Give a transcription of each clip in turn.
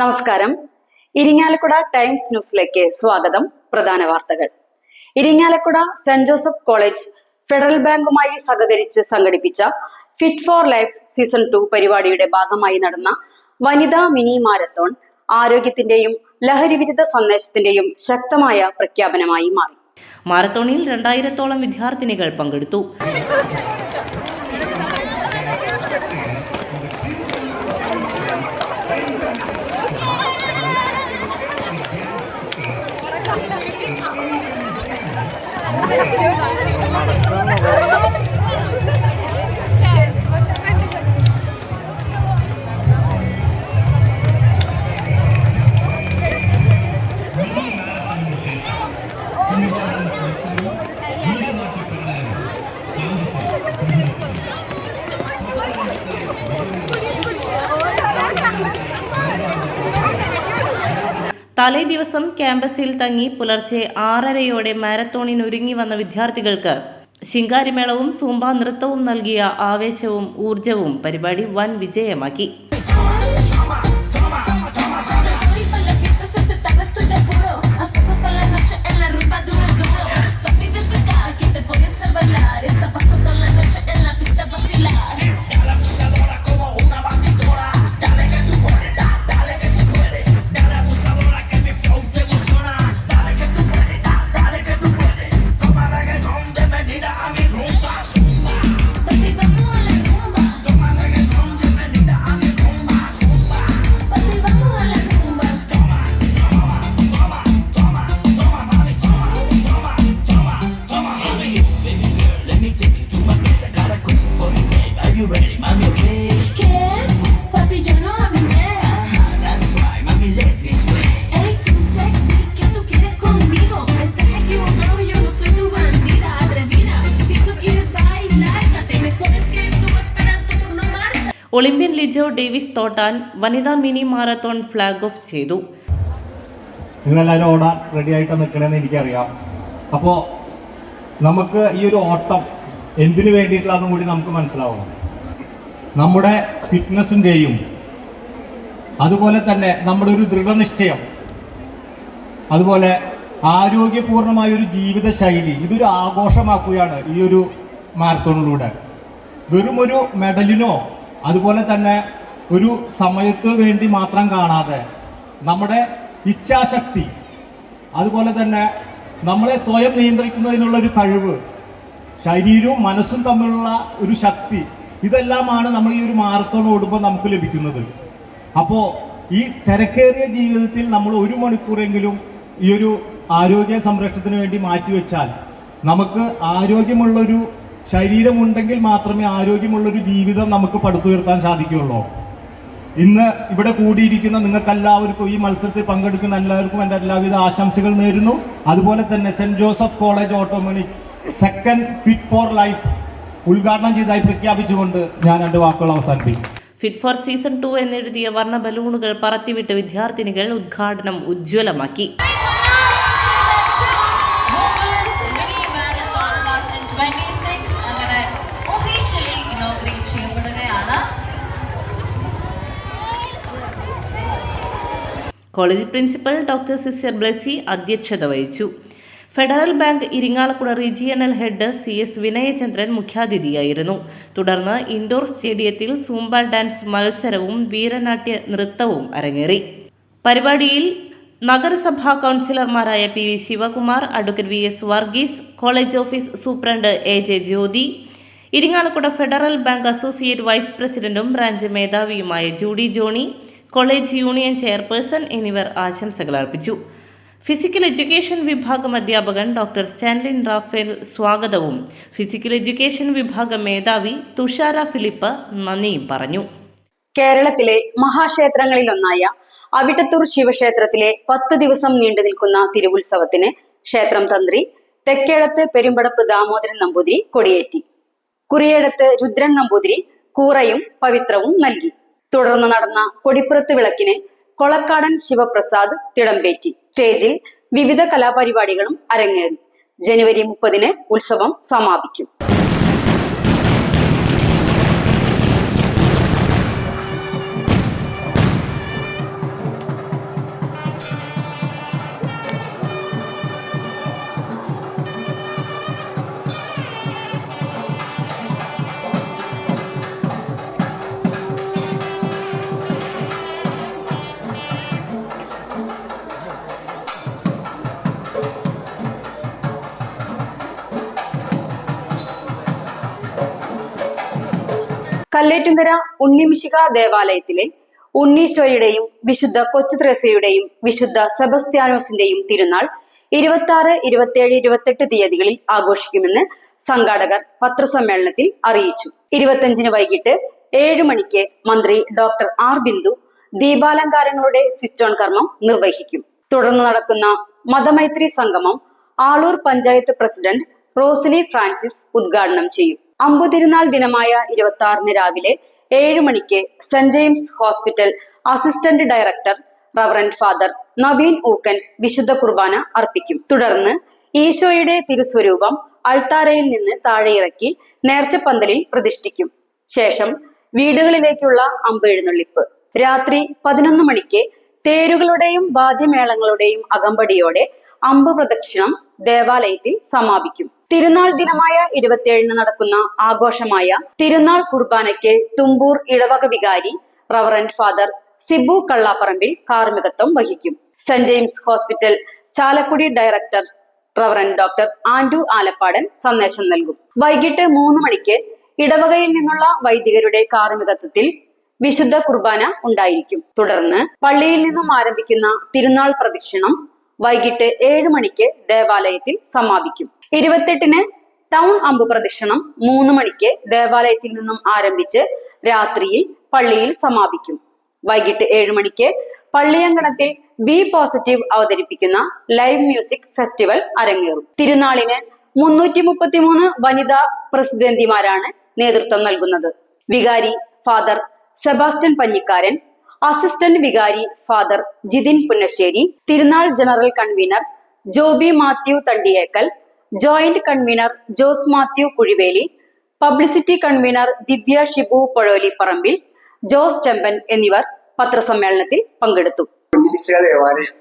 നമസ്കാരം. ഇരിങ്ങാലക്കുട ടൈംസ് ന്യൂസിലേക്ക് സ്വാഗതം. പ്രധാന വാർത്തകൾ. Irinjalakuda Saint Joseph college Federal ബാങ്കുമായി സഹകരിച്ച് സംഘടിപ്പിച്ച fit for life season two പരിപാടിയുടെ ഭാഗമായി നടന്ന വനിതാ മിനി മാരത്തോൺ ആരോഗ്യത്തിന്റെയും ലഹരിവിരുദ്ധ സന്ദേശത്തിന്റെയും ശക്തമായ പ്രഖ്യാപനമായി മാറി. മാരത്തോണിൽ രണ്ടായിരത്തോളം വിദ്യാർത്ഥിനികൾ പങ്കെടുത്തു. തലേ ദിവസം ക്യാമ്പസിൽ തങ്ങി പുലർച്ചെ ആറരയോടെ മാരത്തോണിനൊരുങ്ങി വന്ന വിദ്യാർത്ഥികൾക്ക് ശിങ്കാരിമേളവും സൂമ്പ നൃത്തവും നൽകിയ ആവേശവും ഊർജവും പരിപാടി വൻ വിജയമാക്കി. ലിജോ ഡേവിസ് തോട്ടാൻ വനിതാ മിനി മാരത്തോൺ ഫ്ലാഗ് ഓഫ് ചെയ്തു. നിങ്ങളെല്ലാവരും ഓടാൻ റെഡി ആയിട്ട് നിൽക്കണമെന്ന് എനിക്കറിയാം. അപ്പോൾ നമുക്ക് ഈ ഒരു ഓട്ടം എന്തിനു വേണ്ടിയിട്ടുള്ളതെന്നും കൂടി നമുക്ക് മനസ്സിലാവണം. നമ്മുടെ ഫിറ്റ്നസിന്റെയും അതുപോലെ തന്നെ നമ്മുടെ ഒരു ദൃഢനിശ്ചയം അതുപോലെ ആരോഗ്യപൂർണമായ ഒരു ജീവിത ശൈലി ഇതൊരു ആഘോഷമാക്കുകയാണ് ഈ ഒരു മാരത്തോണിലൂടെ വെറുമൊരു മെഡലിനോ അതുപോലെ തന്നെ ഒരു സമയത്ത് വേണ്ടി മാത്രം കാണാതെ നമ്മുടെ ഇച്ഛാശക്തി അതുപോലെ തന്നെ നമ്മളെ സ്വയം നിയന്ത്രിക്കുന്നതിനുള്ള ഒരു കഴിവ് ശരീരവും മനസ്സും തമ്മിലുള്ള ഒരു ശക്തി ഇതെല്ലാമാണ് നമ്മൾ ഈ ഒരു മാരത്തോൺ ഓടുമ്പോൾ നമുക്ക് ലഭിക്കുന്നത്. അപ്പോൾ ഈ തിരക്കേറിയ ജീവിതത്തിൽ നമ്മൾ ഒരു മണിക്കൂറെങ്കിലും ഈ ഒരു ആരോഗ്യ സംരക്ഷണത്തിന് വേണ്ടി മാറ്റിവെച്ചാൽ നമുക്ക് ആരോഗ്യമുള്ളൊരു ശരീരമുണ്ടെങ്കിൽ മാത്രമേ ആരോഗ്യമുള്ളൊരു ജീവിതം നമുക്ക് പടുത്തുയർത്താൻ സാധിക്കുകയുള്ളൂ. ഇന്ന് ഇവിടെ കൂടിയിരിക്കുന്ന നിങ്ങൾക്കെല്ലാവർക്കും ഈ മത്സരത്തിൽ പങ്കെടുക്കുന്ന എല്ലാവർക്കും എന്റെ എല്ലാവിധ ആശംസകൾ നേരുന്നു. അതുപോലെ തന്നെ Saint Joseph college autonomous second fit for life ഉദ്ഘാടനം ചെയ്തായി പ്രഖ്യാപിച്ചുകൊണ്ട് ഞാൻ രണ്ട് വാക്കുകൾ അവസാനിപ്പിക്കും ഫിറ്റ് ഫോർ സീസൺ ടു എന്നെഴുതിയ വർണ ബലൂണുകൾ പറത്തിവിട്ട് വിദ്യാർത്ഥിനികൾ ഉദ്ഘാടനം ഉജ്ജ്വലമാക്കി. College principal doctor sister Blessy അധ്യക്ഷത വഹിച്ചു. Federal bank Irinjalakuda regional head C S Vinayachandran മുഖ്യാതിഥിയായിരുന്നു. തുടർന്ന് ഇൻഡോർ സ്റ്റേഡിയത്തിൽ സൂംബ ഡാൻസ് മത്സരവും വീരനാട്യ നൃത്തവും അരങ്ങേറി. പരിപാടിയിൽ നഗരസഭാ കൗൺസിലർമാരായ P V Sivakumar advocate V S Varghese college office superintendent A J Jyothi Irinjalakuda Federal bank associate vice പ്രസിഡന്റും branch മേധാവിയുമായ Judy Johnny college union chairperson എന്നിവർ ആശംസകൾ അർപ്പിച്ചു. ഫിസിക്കൽ എഡ്യൂക്കേഷൻ വിഭാഗം അധ്യാപകൻ ഡോക്ടർ സ്റ്റാൻലിൻ റാഫേൽ സ്വാഗതവും. ഫിസിക്കൽ എഡ്യൂക്കേഷൻ വിഭാഗം മേധാവി തുഷാര ഫിലിപ്പ് നന്ദിയും പറഞ്ഞു. കേരളത്തിലെ മഹാക്ഷേത്രങ്ങളിലൊന്നായ അവിട്ടത്തൂർ ശിവക്ഷേത്രത്തിലെ പത്ത് ദിവസം നീണ്ടു നിൽക്കുന്ന തിരുവുത്സവത്തിന് ക്ഷേത്രം തന്ത്രി തെക്കേടത്ത് പെരുമ്പടപ്പ് ദാമോദരൻ നമ്പൂതിരി കൊടിയേറ്റി കുറിയേടത്ത് രുദ്രൻ നമ്പൂതിരി കൂറയും പവിത്രവും നൽകി. തുടർന്ന് നടന്ന കൊടിപ്പുറത്ത് വിളക്കിന് കൊളക്കാടൻ ശിവപ്രസാദ് തിടമ്പേറ്റി. സ്റ്റേജിൽ വിവിധ കലാപരിപാടികളും അരങ്ങേറി. ജനുവരി മുപ്പതിന് ഉത്സവം സമാപിക്കും. ഉണ്ണിമിശിക ദേവാലയത്തിലെ ഉണ്ണീശോയുടെയും വിശുദ്ധ കൊച്ചു ത്രസയുടെയും വിശുദ്ധ സെബസ്ത്യാനോസിന്റെയും തിരുനാൾ ഇരുപത്തി ആറ് ഇരുപത്തിയേഴ് ഇരുപത്തെട്ട് തീയതികളിൽ ആഘോഷിക്കുമെന്ന് സംഘാടകർ പത്രസമ്മേളനത്തിൽ അറിയിച്ചു. ഇരുപത്തിയഞ്ചിന് വൈകിട്ട് ഏഴ് മണിക്ക് മന്ത്രി ഡോക്ടർ ആർ ബിന്ദു ദീപാലങ്കാരങ്ങളുടെ സ്വിച്ച് ഓൺ കർമ്മം നിർവഹിക്കും. തുടർന്ന് നടക്കുന്ന മതമൈത്രി സംഗമം ആളൂർ പഞ്ചായത്ത് പ്രസിഡന്റ് റോസ്ലി ഫ്രാൻസിസ് ഉദ്ഘാടനം ചെയ്യും. അമ്പുതിരുനാൾ ദിനമായ ഇരുപത്തി ആറിന് രാവിലെ ഏഴ് മണിക്ക് saint James hospital assistant director reverend father Naveen Ookkan വിശുദ്ധ കുർബാന അർപ്പിക്കും. തുടർന്ന് ഈശോയുടെ തിരുസ്വരൂപം അൾത്താരയിൽ നിന്ന് താഴെയിറക്കി നേർച്ചപ്പന്തലിൽ പ്രതിഷ്ഠിക്കും. ശേഷം വീടുകളിലേക്കുള്ള അമ്പ് എഴുന്നള്ളിപ്പ്. രാത്രി പതിനൊന്ന് മണിക്ക് തേരുകളുടെയും വാദ്യമേളങ്ങളുടെയും അകമ്പടിയോടെ അമ്പ് പ്രദക്ഷിണം ദേവാലയത്തിൽ സമാപിക്കും. തിരുനാൾ ദിനമായ ഇരുപത്തിയേഴിന് നടക്കുന്ന ആഘോഷമായ തിരുനാൾ കുർബാനയ്ക്ക് തുമ്പൂർ ഇടവക വികാരി റവറന്റ് ഫാദർ സിബു കള്ളാപ്പറമ്പിൽ കാർമികത്വം വഹിക്കും. Saint James hospital Chalakudy director reverend doctor Andu Alappadan സന്ദേശം നൽകും. വൈകിട്ട് മൂന്ന് മണിക്ക് ഇടവകയിൽ നിന്നുള്ള വൈദികരുടെ കാർമികത്വത്തിൽ വിശുദ്ധ കുർബാന ഉണ്ടായിരിക്കും. തുടർന്ന് പള്ളിയിൽ നിന്നും ആരംഭിക്കുന്ന തിരുനാൾ പ്രദക്ഷിണം വൈകിട്ട് ഏഴ് മണിക്ക് ദേവാലയത്തിൽ സമാപിക്കും. ഇരുപത്തെട്ടിന് ടൗൺ അമ്പ് പ്രദക്ഷിണം മൂന്ന് മണിക്ക് ദേവാലയത്തിൽ നിന്നും ആരംഭിച്ച് രാത്രിയിൽ പള്ളിയിൽ സമാപിക്കും. വൈകിട്ട് ഏഴ് മണിക്ക് പള്ളിയങ്കണത്തിൽ ബി പോസിറ്റീവ് അവതരിപ്പിക്കുന്ന ലൈവ് മ്യൂസിക് ഫെസ്റ്റിവൽ അരങ്ങേറും. തിരുനാളിന് മുന്നൂറ്റി മുപ്പത്തിമൂന്ന് വനിതാ പ്രസിദ്ധന്തിമാരാണ് നേതൃത്വം നൽകുന്നത്. വികാരി ഫാദർ സെബാസ്റ്റ്യൻ പഞ്ഞിക്കാരൻ അസിസ്റ്റന്റ് വികാരി ഫാദർ ജിതിൻ പുന്നശ്ശേരി തിരുനാൾ general convener Joby Mathew Thandiyekkal joint convener Jose Mathew Kuzhiveli publicity convener Divya Shibu Pozholiparambil Jose Chemban എന്നിവർ പത്രസമ്മേളനത്തിൽ പങ്കെടുത്തു. ദേവാലയം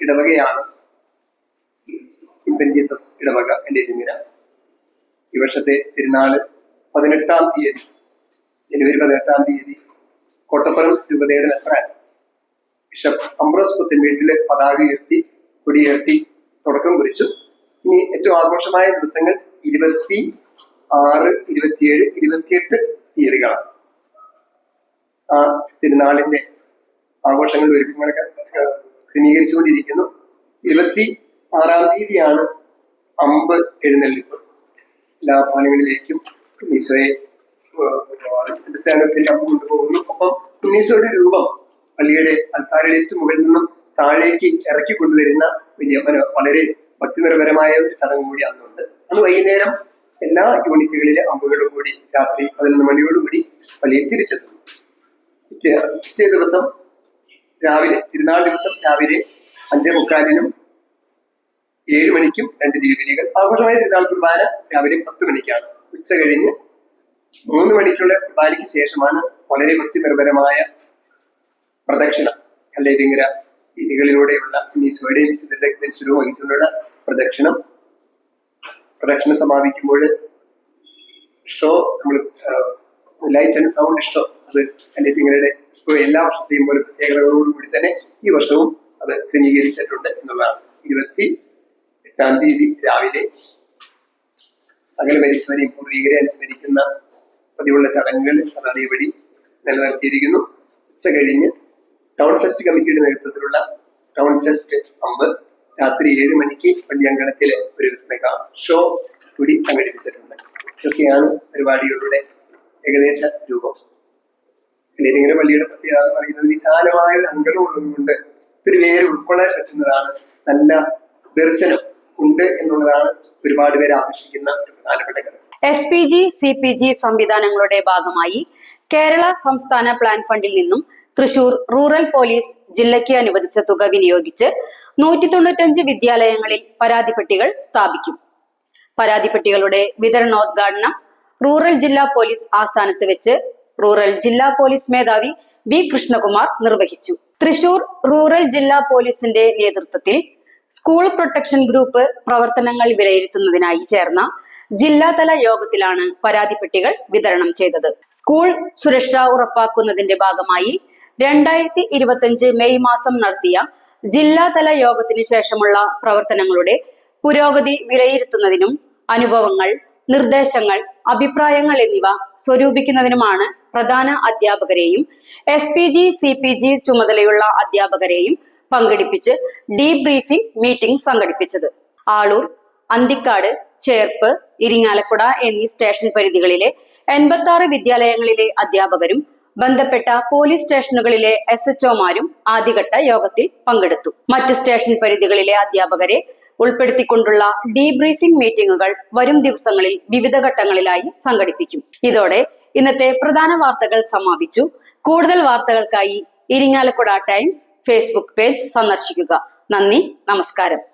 ഇടവകയാണ് ജീസസ് ഇടവക എന്റെ ഈ വർഷത്തെ തിരുനാൾ പതിനെട്ടാം തീയതി ജനുവരി പതിനെട്ടാം തീയതി കോട്ടപ്പുറം രൂപതയുടെ മെത്രാൻ ബിഷപ്പ് അംബ്രോസ് പുത്തൻ വീട്ടിൽ പതാക ഉയർത്തി കൊടിയുയർത്തി തുടക്കം കുറിച്ചു. ഇനി ഏറ്റവും ആഘോഷമായ ദിവസങ്ങൾ ഇരുപത്തി ആറ് ഇരുപത്തിയേഴ് ഇരുപത്തിയെട്ട് തീയതികളാണ്. ആ തിരുനാളിന്റെ ആഘോഷങ്ങൾ ഒരുക്കങ്ങളൊക്കെ ക്രമീകരിച്ചുകൊണ്ടിരിക്കുന്നു. ഇരുപത്തി ആറാം തീയതിയാണ് അമ്പ് എഴുന്നള്ളിപ്പ്. എല്ലാ ഭവനങ്ങളിലേക്കും ഈശോയെ ക്രിസ്ത്യാനോസിന്റെ അമ്പ് കൊണ്ടുപോകുന്നു. ഒപ്പം ഉണ്ണീശോയുടെ രൂപം പള്ളിയുടെ അൽത്താരയുടെ ഏറ്റവും മുകളിൽ നിന്നും താഴേക്ക് ഇറക്കി കൊണ്ടുവരുന്ന വലിയ വളരെ ഭക്തിനിർഭരമായ ഒരു ചടങ്ങ് കൂടി അന്നുണ്ട് അന്ന് വൈകുന്നേരം എല്ലാ യൂണിറ്റുകളിലെ അമ്പുകളും കൂടി രാത്രി പതിനൊന്ന് മണിയോടുകൂടി പള്ളിയിൽ തിരിച്ചെത്തുന്നു പിറ്റേ ദിവസം രാവിലെ തിരുനാൾ ദിവസം രാവിലെ അഞ്ചേ മുക്കാലിനും ഏഴ് മണിക്കും രണ്ട് ദീപിലികൾ ആഘോഷമായ തിരുനാൾ കുർബാന രാവിലെ പത്ത് മണിക്കാണ്. ഉച്ച കഴിഞ്ഞ് മൂന്ന് മണിക്കുള്ള കുർബാനയ്ക്ക് ശേഷമാണ് വളരെ വ്യക്തിനിർഭരമായ പ്രദക്ഷിണ കല്ലേരിങ്ങര രീതികളിലൂടെയുള്ള ഈശോയുടെയും വഹിച്ചുകൊണ്ടുള്ള പ്രദക്ഷിണം. പ്രദക്ഷിണം സമാപിക്കുമ്പോൾ ഷോ നമ്മൾ ലൈറ്റ് ആൻഡ് സൗണ്ട് ഷോ അത് കല്ലേറ്റിങ്ങരയുടെ എല്ലാ വർഷത്തെയും പോലെ പ്രത്യേകതകളോടുകൂടി തന്നെ ഈ വർഷവും അത് ക്രമീകരിച്ചിട്ടുണ്ട് എന്നുള്ളതാണ്. ഇരുപത്തി എട്ടാം തീയതി രാവിലെ സകല മരിച്ചവരെയും പൂർവീകരെ അനുസ്മരിക്കുന്ന പതിവുള്ള ചടങ്ങുകൾ അത് അതേപടി നിലനിർത്തിയിരിക്കുന്നു. ഉച്ച കഴിഞ്ഞ് ടൗൺ ഫെസ്റ്റ് കമ്മിറ്റിയുടെ നേതൃത്വത്തിലുള്ള ടൗൺ ഫെസ്റ്റ് അമ്പ് രാത്രി ഏഴ് മണിക്ക് പള്ളിയങ്കണത്തിലെ ഒരു മെഗാ ഷോ കൂടി സംഘടിപ്പിച്ചിട്ടുണ്ട്. ഇതൊക്കെയാണ് പരിപാടികളുടെ ഏകദേശ രൂപം. ലേനിങ്ങനെ പള്ളിയുടെ പ്രത്യേകത പറയുന്നത് വിശാലമായ ഒരു അങ്കണം ഉള്ളതുകൊണ്ട് ഒത്തിരി പേര് ഉൾക്കൊള്ളാൻ പറ്റുന്നതാണ്. നല്ല ദർശനം ഉണ്ട് എന്നുള്ളതാണ് ഒരുപാട് പേരെ ആകർഷിക്കുന്ന ഒരു പ്രധാനപ്പെട്ട ഘടകം. S P G C P G സംവിധാനങ്ങളുടെ ഭാഗമായി കേരള സംസ്ഥാന പ്ലാൻ ഫണ്ടിൽ നിന്നും തൃശൂർ റൂറൽ പോലീസ് ജില്ലയ്ക്ക് അനുവദിച്ച തുക വിനിയോഗിച്ച് നൂറ്റി തൊണ്ണൂറ്റഞ്ച് വിദ്യാലയങ്ങളിൽ പരാതിപ്പെട്ടികൾ സ്ഥാപിക്കും. പരാതിപ്പെട്ടികളുടെ വിതരണോദ്ഘാടനം റൂറൽ ജില്ലാ പോലീസ് ആസ്ഥാനത്ത് വെച്ച് റൂറൽ ജില്ലാ പോലീസ് മേധാവി വി കൃഷ്ണകുമാർ നിർവഹിച്ചു. തൃശൂർ റൂറൽ ജില്ലാ പോലീസിന്റെ നേതൃത്വത്തിൽ സ്കൂൾ പ്രൊട്ടക്ഷൻ ഗ്രൂപ്പ് പ്രവർത്തനങ്ങൾ വിലയിരുത്തുന്നതിനായി ചേർന്ന ജില്ലാതല യോഗത്തിലാണ് പരാതിപ്പെട്ടികൾ വിതരണം ചെയ്തത്. സ്കൂൾ സുരക്ഷ ഉറപ്പാക്കുന്നതിന്റെ ഭാഗമായി രണ്ടായിരത്തി ഇരുപത്തിയഞ്ച് മെയ് മാസം നടത്തിയ ജില്ലാതല യോഗത്തിന് ശേഷമുള്ള പ്രവർത്തനങ്ങളുടെ പുരോഗതി വിലയിരുത്തുന്നതിനും അനുഭവങ്ങൾ നിർദ്ദേശങ്ങൾ അഭിപ്രായങ്ങൾ എന്നിവ സ്വരൂപിക്കുന്നതിനുമാണ് പ്രധാന അധ്യാപകരെയും S P G C P G ചുമതലയുള്ള അധ്യാപകരെയും പങ്കെടുപ്പിച്ച് ഡീബ്രീഫിംഗ് മീറ്റിംഗ് സംഘടിപ്പിച്ചത്. ആളൂർ അന്തിക്കാട് ചേർപ്പ് ഇരിങ്ങാലക്കുട എന്നീ സ്റ്റേഷൻ പരിധികളിലെ എൺപത്തി ആറ് വിദ്യാലയങ്ങളിലെ അധ്യാപകരും ബന്ധപ്പെട്ട പോലീസ് സ്റ്റേഷനുകളിലെ എസ് എച്ച്ഒമാരും ആദ്യഘട്ട യോഗത്തിൽ പങ്കെടുത്തു. മറ്റ് സ്റ്റേഷൻ പരിധികളിലെ അധ്യാപകരെ ഉൾപ്പെടുത്തിക്കൊണ്ടുള്ള ഡീബ്രീഫിംഗ് മീറ്റിംഗുകൾ വരും ദിവസങ്ങളിൽ വിവിധ ഘട്ടങ്ങളിലായി സംഘടിപ്പിക്കും. ഇതോടെ ഇന്നത്തെ പ്രധാന വാർത്തകൾ സമാപിച്ചു. കൂടുതൽ വാർത്തകൾക്കായി ഇരിങ്ങാലക്കുട ടൈംസ് ഫേസ്ബുക്ക് പേജ് സന്ദർശിക്കുക. നന്ദി നമസ്കാരം.